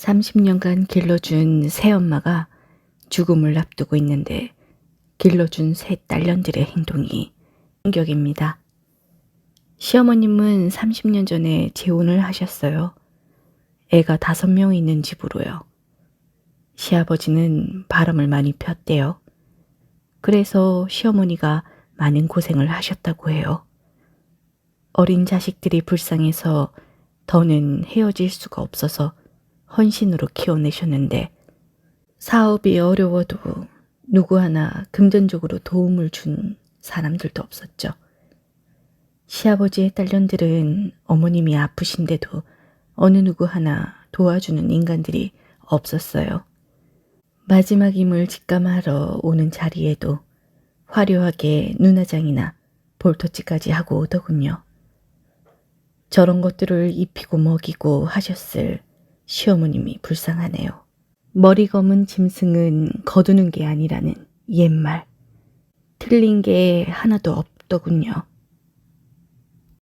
30년간 길러준 새엄마가 죽음을 앞두고 있는데 길러준 새 딸년들의 행동이 충격입니다. 시어머님은 30년 전에 재혼을 하셨어요. 애가 다섯 명 있는 집으로요. 시아버지는 바람을 많이 폈대요. 그래서 시어머니가 많은 고생을 하셨다고 해요. 어린 자식들이 불쌍해서 더는 헤어질 수가 없어서 헌신으로 키워내셨는데 사업이 어려워도 누구 하나 금전적으로 도움을 준 사람들도 없었죠. 시아버지의 딸년들은 어머님이 아프신데도 어느 누구 하나 도와주는 인간들이 없었어요. 마지막 임을 직감하러 오는 자리에도 화려하게 눈화장이나 볼터치까지 하고 오더군요. 저런 것들을 입히고 먹이고 하셨을 시어머님이 불쌍하네요. 머리 검은 짐승은 거두는 게 아니라는 옛말. 틀린 게 하나도 없더군요.